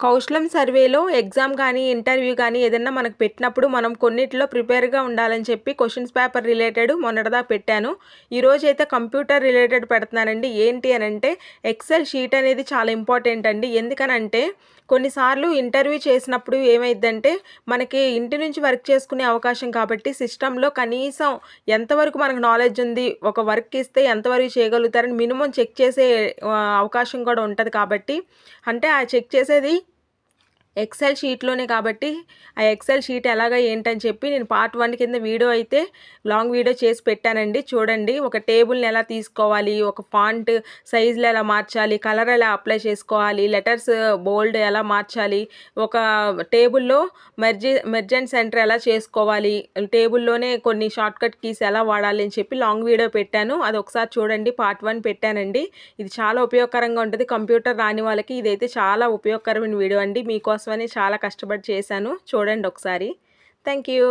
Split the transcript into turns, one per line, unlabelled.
కౌశలం సర్వేలో ఎగ్జామ్ కానీ ఇంటర్వ్యూ కానీ ఏదన్నా మనకు పెట్టినప్పుడు మనం కొన్నిటిలో ప్రిపేర్గా ఉండాలని చెప్పి క్వశ్చన్స్ పేపర్ రిలేటెడ్ మొన్నటిదా పెట్టాను. ఈరోజు అయితే కంప్యూటర్ రిలేటెడ్ పెడుతున్నానండి. ఏంటి అని అంటే ఎక్సెల్ షీట్ అనేది చాలా ఇంపార్టెంట్ అండి. ఎందుకనంటే కొన్నిసార్లు ఇంటర్వ్యూ చేసినప్పుడు ఏమైందంటే మనకి ఇంటి నుంచి వర్క్ చేసుకునే అవకాశం కాబట్టి సిస్టంలో కనీసం ఎంతవరకు మనకు నాలెడ్జ్ ఉంది ఒక వర్క్ ఇస్తే ఎంతవరకు చేయగలుగుతారని మినిమం చెక్ చేసే అవకాశం కూడా ఉంటుంది కాబట్టి అంటే ఆ చెక్ చేసేది ఎక్సెల్ షీట్లోనే కాబట్టి ఆ ఎక్సెల్ షీట్ ఎలాగ ఏంటని చెప్పి నేను పార్ట్ వన్ కింద వీడియో అయితే లాంగ్ వీడియో చేసి పెట్టానండి. చూడండి ఒక టేబుల్ని ఎలా తీసుకోవాలి ఒక ఫాంట్ సైజులు ఎలా మార్చాలి కలర్ ఎలా అప్లై చేసుకోవాలి లెటర్స్ బోల్డ్ ఎలా మార్చాలి ఒక టేబుల్లో మెర్జీ మెర్జెంట్ సెంటర్ ఎలా చేసుకోవాలి టేబుల్లోనే కొన్ని షార్ట్కట్ కీస్ ఎలా వాడాలి అని చెప్పి లాంగ్ వీడియో పెట్టాను. అది ఒకసారి చూడండి పార్ట్ వన్ పెట్టానండి. ఇది చాలా ఉపయోగకరంగా ఉంటుంది. కంప్యూటర్ రాని వాళ్ళకి ఇదైతే చాలా ఉపయోగకరమైన వీడియో అండి. మీకోసమని చాలా కష్టపడి చేశాను. చూడండి ఒకసారి. Thank you